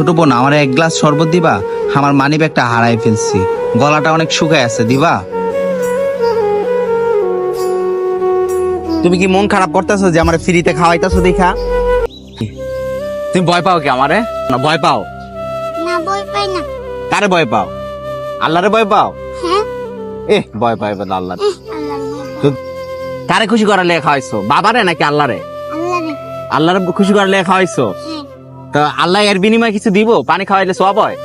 ছোট বোন আমার এক গ্লাস শরবত দিবা? আমার মানি ব্যাগটা হারাই ফেলছি। গলাটা অনেক শুকায় আছে দিবা? তুমি কি মন খারাপ করতেছো যে আমার ফ্রিতে খাওয়াইতেছো দেখা? তুমি ভয় পাও কি আমারে? না ভয় পাও? না বই পাই না। কারে ভয় পাও? আল্লাহরে ভয় পাও? হ্যাঁ। এ ভয় পাই বলে আল্লাহ। কারে খুশি করার লেখা খাওয়াইছো? বাবারে নাকি আল্লাহরে? আল্লাহ রে আল্লাহরে খুশি করার লেগে খাওয়াইছো? হ্যাঁ। তো আল্লাহ এর বিনিময়ে কিছু দিব? পানি খাওয়াইলে সব হয়?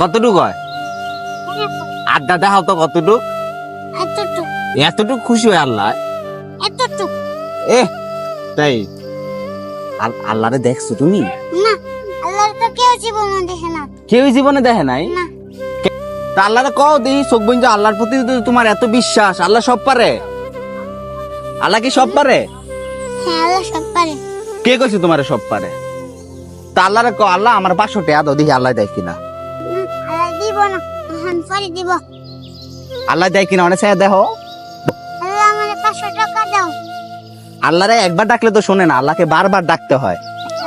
কতটুক হয়? আড্ডা দেখাও তো কতটুক? এতটুক খুশি হয় আল্লাহ। এ তাই। আল্লাহরে দেখছ তুমি? না আল্লাহর তো কেউ জীবনে দেখে না। কেউ জীবনে দেখে নাই তা আল্লাহরে কও দিই চোখ বন্ধু আল্লাহর প্রতি তোমার এত বিশ্বাস। আল্লাহ সব পারে? আল্লাহ কি সব পারে? হ্যাঁ আল্লাহ সব পারে। কে কইছে তোমার সব পারে? তা আল্লাহরে কও আল্লাহ আমার পাঁচশো টাকা দাও দেখি আল্লাহ দেয় কিনা? দিব না। পরে দিব। আল্লাহ দেয় কিনা? অনেক চাই দেখো আল্লাহ আমার পাঁচশো টাকা দাও। আল্লাহরে একবার ডাকলে তো শোনে না আল্লাহকে বারবার ডাকতে হয়।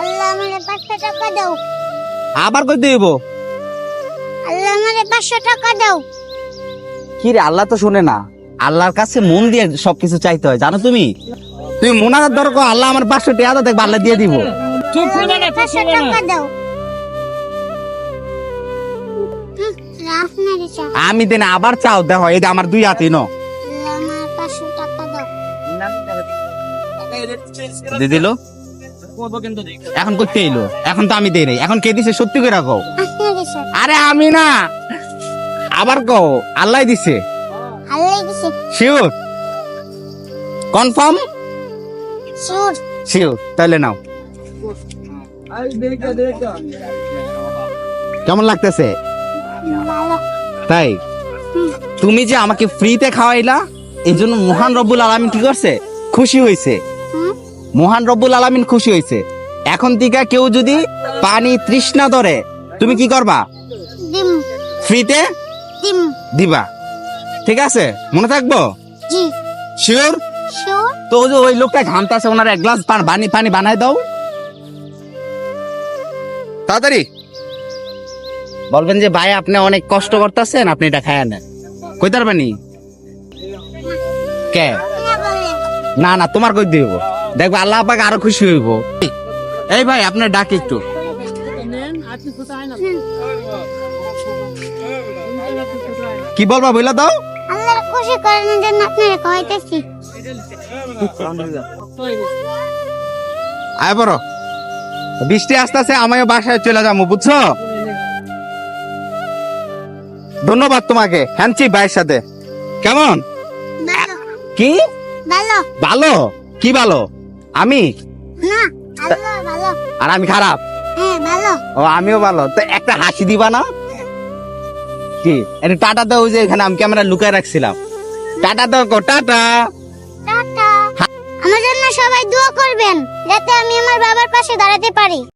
আল্লাহ আমার পাঁচশো টাকা দাও। আবার কই দিব? আল্লাহ আমার পাঁচশো টাকা দাও। কি রে আল্লাহ তো শোনে না। আল্লাহর কাছে মন দিয়ে সবকিছু চাইতে হয় জানো তুমি? তুমি মোনাজাত ধরো কও, আল্লাহ আমার পাঁচশো টাকা দেখবে আল্লাহ দিয়ে দিব। আমার পাঁচশো টাকা দাও। হুম, রাফ মেরে চা। আমি দিন আবার চাও দেখো এই যে আমার দুই হাতি নো। আল্লাহ আমার পাঁচশো টাকা দাও। দিয়ে দিল? এখন করতে এলো এখন তো আমি দেই নাই। এখন কে দিছে সত্যি করে রাখো আরে আমি না। আবার কও? আল্লাহ দিছে। শিওর? কনফার্ম? Sure sure. তাহলে নাও। কেমন লাগতেছে? তাই? তুমি যে আমাকে ফ্রিতে খাওয়াইলা এই জন্য মহান রব্বুল আলমিন কি করছে? খুশি হয়েছে মহান রব্বুল আলমিন খুশি হয়েছে এখন থেকে কেউ যদি পানি তৃষ্ণা ধরে তুমি কি করবা? ফ্রিতে দিবা। ঠিক আছে? মনে থাকব? শিওর তো ওই লোকটা ঘামতাছে ওনার এক গ্লাস পানি পানি বানাই দাও। তাড়াতাড়ি। বলবেন যে ভাই আপনি অনেক কষ্ট করতেছেন আপনি এটা খায় নেন। কই তারবানি কে? না না না তোমার কই দিব? দেখব আল্লাহ পাক আরও খুশি হইব। এই ভাই আপনার ডাক একটু। কি বলবা বইলা দাও। আল্লাহর খুশি করানোর জন্য আপনারা কইতেছি। আয় বড়। বৃষ্টি আস্তে আস্তে আমিও বাসায় চলে যাব বুঝছ? ধন্যবাদ তোমাকে হ্যান্ডছি ভাইয়ের সাথে। কেমন? কি? ভালো। ভালো? কি ভালো? আমি? আর আমি খারাপ? হ্যাঁ ও আমিও ভালো। তো একটা হাসি দিবা না? কি? এটা টাটা দাও ওই যে এখানে আমি ক্যামেরা লুকায় রাখছিলাম। টাটা দাও টাটা টাটা। আমার জন্য সবাই দোয়া করবেন যাতে আমি আমার বাবার পাশে দাঁড়াতে পারি।